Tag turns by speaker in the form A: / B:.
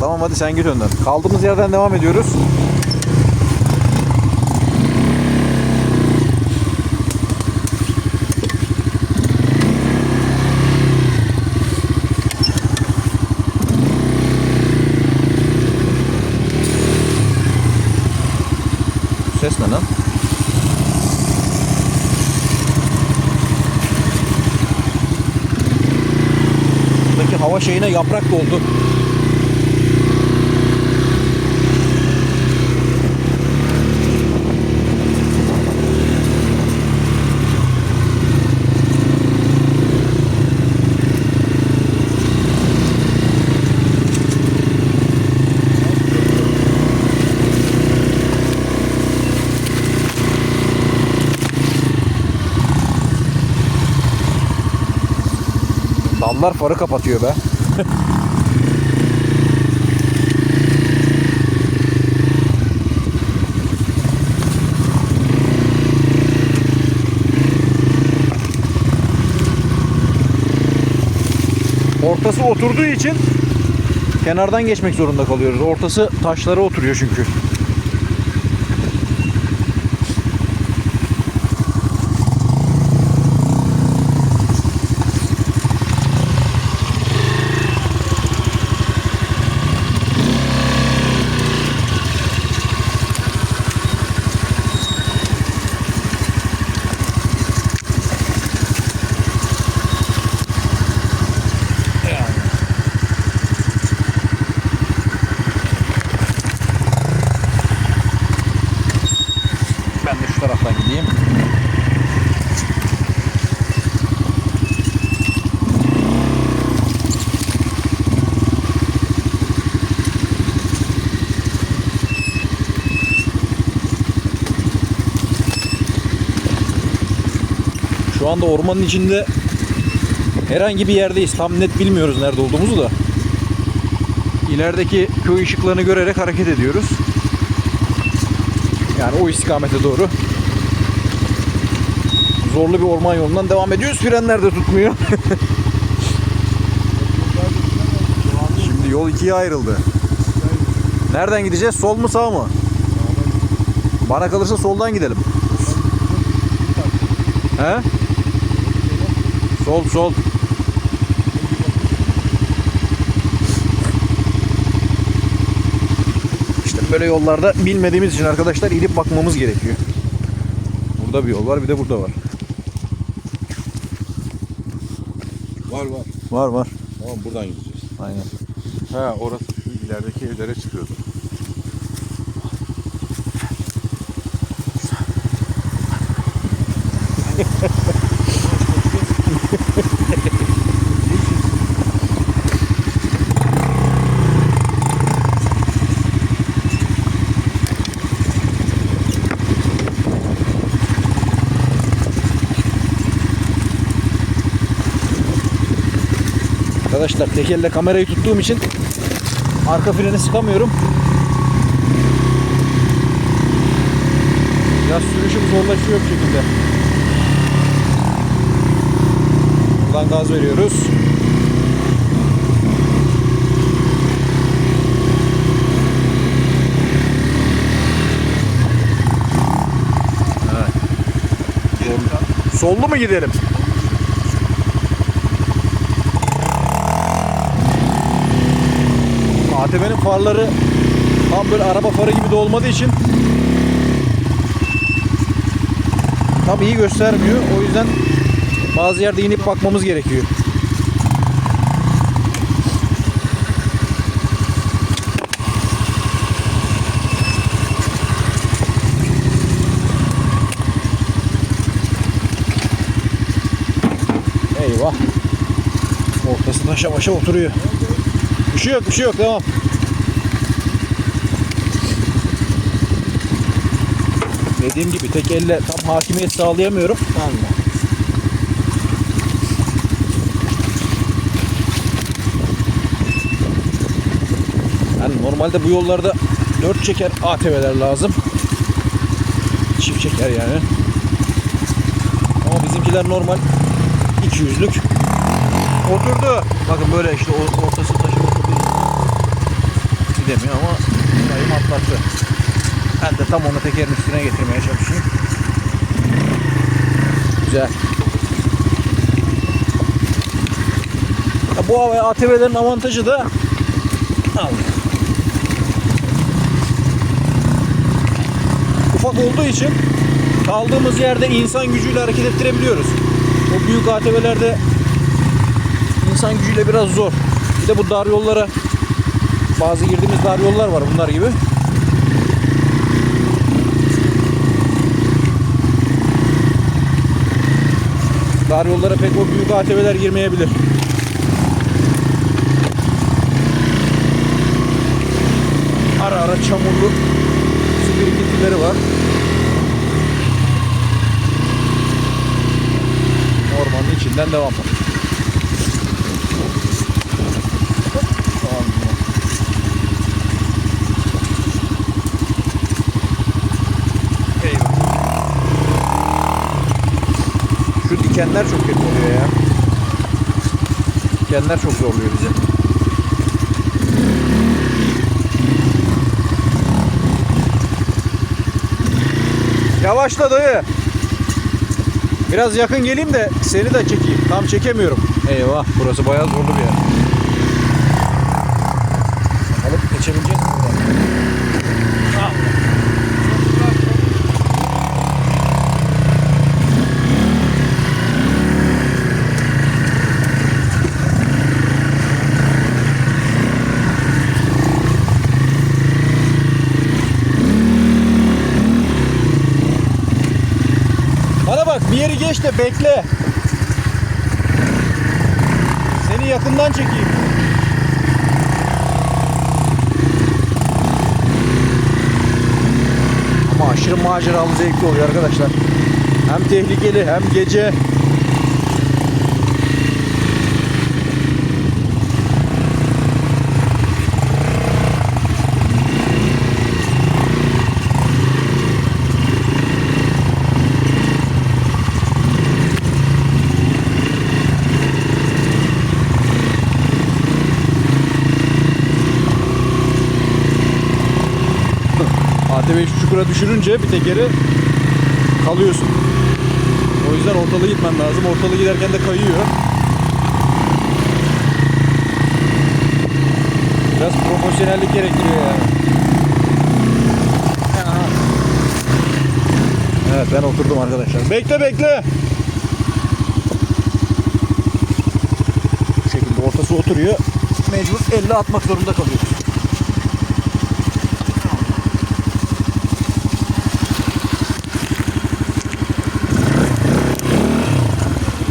A: Tamam hadi sen git önden. Kaldığımız yerden devam ediyoruz. Ses ne lan? Buradaki hava şeyine yaprak doldu. Dallar farı kapatıyor be. Ortası oturduğu için kenardan geçmek zorunda kalıyoruz. Ortası taşlara oturuyor çünkü. Ben de gideyim. Şu anda ormanın içinde herhangi bir yerdeyiz. Tam net bilmiyoruz nerede olduğumuzu da. İlerideki köy ışıklarını görerek hareket ediyoruz. Yani o istikamete doğru. Zorlu bir orman yolundan devam ediyoruz. Frenler de tutmuyor. Şimdi yol ikiye ayrıldı. Nereden gideceğiz? Sol mu sağ mı? Bana kalırsa soldan gidelim. He? Sol sol. İşte böyle yollarda bilmediğimiz için arkadaşlar inip bakmamız gerekiyor. Burada bir yol var bir de burada var.
B: Var var.
A: Var var.
B: Tamam buradan gideceğiz.
A: Aynen.
B: Ha orası şu ilerideki evlere çıkıyordu.
A: Arkadaşlar tek elle kamerayı tuttuğum için arka freni sıkamıyorum. Biraz sürüşüm zorlaşıyor bir şekilde. Buradan gaz veriyoruz. Evet. Sollu mu gidelim? ATV'nin farları tam böyle araba farı gibi de olmadığı için tam iyi göstermiyor. O yüzden bazı yerde inip bakmamız gerekiyor. Eyvah. Ortası taşa oturuyor. Bir şey yok, bir şey yok. Devam. Dediğim gibi tek elle tam hakimiyet sağlayamıyorum. Tamam Yani normalde bu yollarda 4 çeker ATV'ler lazım. Çift çeker yani. Ama bizimkiler normal 200'lük. Oturdu. Bakın böyle işte ortası. Gidemiyor ama dayım atlattı. Ben de tam onu tekerin üstüne getirmeye çalışayım. Güzel. Ya bu ATV'lerin avantajı da al. Ufak olduğu için kaldığımız yerde insan gücüyle hareket ettirebiliyoruz. O büyük ATV'lerde insan gücüyle biraz zor. Bir de bu dar yollara bazı girdiğimiz dar yollar var bunlar gibi. Dar yollara pek o büyük ATV'ler girmeyebilir. Ara ara çamurlu su birikintileri var. Ormanın içinden devam. Tamam. Eyvah. Şu dikenler çok kötü oluyor ya. Dikenler çok zorluyor bizi. Yavaşla dayı. Biraz yakın geleyim de seni de çekeyim. Tam çekemiyorum. Eyvah burası bayağı zorlu bir yer. Bakalım geçebilecek mi buradan? Ah. Bana geç de bekle. Seni yakından çekeyim. Ama aşırı maceralı zevkli oluyor arkadaşlar. Hem tehlikeli hem gece. ATV'yi şu çukura düşürünce bir tekeri kalıyorsun. O yüzden ortalığı gitmen lazım. Ortalığı giderken de kayıyor. Biraz profesyonellik gerektiriyor yani. Evet ben oturdum arkadaşlar. Bekle bekle. Bu şekilde ortası oturuyor. Mecbur elle atmak zorunda kalıyor.